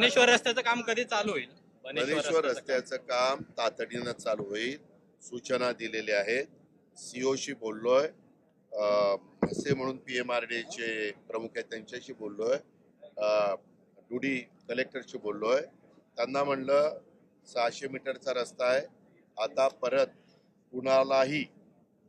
बनेश्वर रस्त्याचं काम कधी चालू होईल? बनेश्वर रस्त्याचं काम तातडीनं चालू होईल. सूचना दिलेल्या आहेत. सीओशी बोललोय. अं, असे म्हणून पी एम आर चे प्रमुख आहेत त्यांच्याशी बोललोय. डुडी कलेक्टरशी बोललोय. त्यांना म्हणलं सहाशे मीटरचा रस्ता आहे. आता परत कुणालाही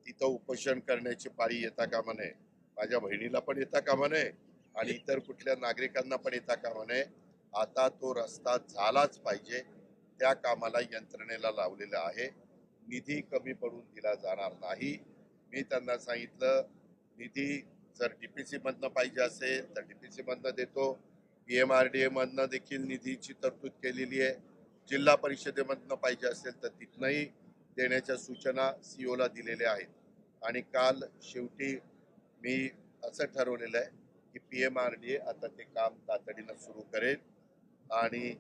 तिथं उपोषण करण्याची पाळी येता कामा नये. माझ्या बहिणीला पण येता कामा नये. आणि इतर कुठल्या नागरिकांना पण येता कामा नये. आता तो रस्ता झालाच पाहिजे. त्या कामाला यंत्रणेला लावलेलं आहे. निधी कमी पडून दिला जाणार नाही. मी त्यांना सांगितलं निधी जर डी पी सीमधनं पाहिजे असेल तर डी पी सीमधनं देतो. पी एम आर डी एमधनं देखील निधीची तरतूद केलेली आहे. जिल्हा परिषदेमधनं पाहिजे असेल तर तिथनंही देण्याच्या सूचना सी ओला दिलेल्या आहेत. आणि काल शेवटी मी असं ठरवलेलं आहे की P M R D A आता ते काम तातडीनं सुरू करेल. आणि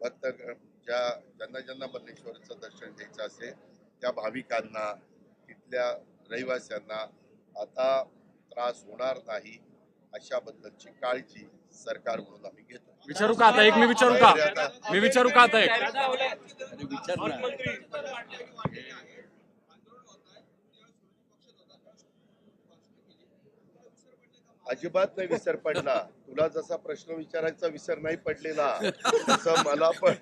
भक्त ज्या ज्यांना ज्यांना बल्लेश्वरचं दर्शन घ्यायचं असेल त्या भाविकांना तिथल्या रहिवाशांना आता त्रास होणार नाही अशाबद्दलची काळजी सरकार म्हणून आम्ही घेतो विचारू का आता एक? मी विचारू का? मी विचारू का आता एक? अजिबात नाही विसर पडला. तुला जसा प्रश्न विचारायचा विसर नाही पडलेला तसं मला पण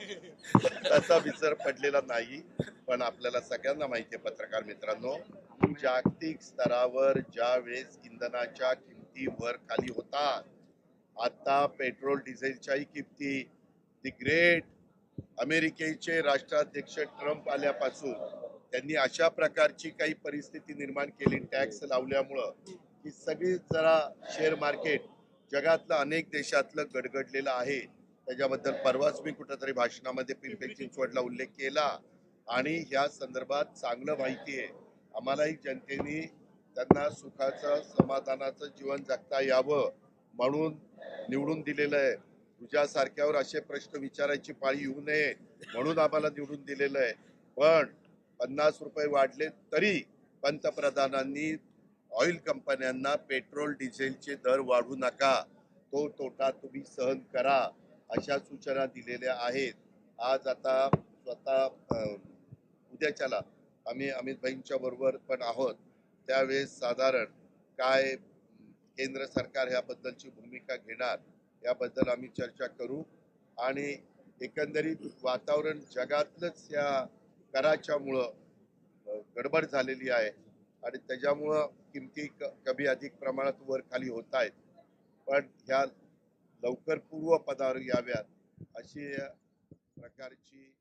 तसा विसर पडलेला नाही. पण आपल्याला सगळ्यांना माहिती आहे पत्रकार मित्रांनो जागतिक स्तरावर ज्या वेळेस इंधनाच्या किमती वर खाली होतात आता पेट्रोल डिझेलच्याही किमती दी ग्रेट अमेरिकेचे राष्ट्राध्यक्ष ट्रम्प आल्यापासून त्यांनी अशा प्रकारची काही परिस्थिती निर्माण केली टॅक्स लावल्यामुळं. की सगळी जरा शेअर मार्केट जगातलं अनेक देशातलं गडगडलेलं आहे. त्याच्याबद्दल परवाच मी कुठंतरी भाषणामध्ये पिंपरी चिंचवडला उल्लेख केला आणि या संदर्भात चांगलं माहिती आहे. आम्हालाही जनतेने त्यांना सुखाचं समाधानाचं जीवन जगता यावं म्हणून निवडून दिलेलं आहे. तुझ्यासारख्यावर असे प्रश्न विचारायची पाळी येऊ नये म्हणून आम्हाला निवडून दिलेलं आहे. पण पन्नास रुपये वाढले तरी पंतप्रधानांनी ऑइल कंपन्यांना पेट्रोल डिझेलचे दर वाढू नका. तो तोटा तुम्ही सहन करा अशा सूचना दिलेल्या आहेत. आज आता स्वतः उद्याच्याला आम्ही अमित भाईंच्या बरोबर पण आहोत. त्यावेळेस साधारण काय केंद्र सरकार ह्याबद्दलची भूमिका घेणार याबद्दल आम्ही चर्चा करू. आणि एकंदरीत वातावरण जगातलंच या कराच्यामुळं गडबड झालेली आहे. आणि त्याच्यामुळं किमती क- कमी अधिक प्रमाणात वर खाली होत आहेत. पण ह्या लवकर पूर्व पदावर याव्यात अशी प्रकारची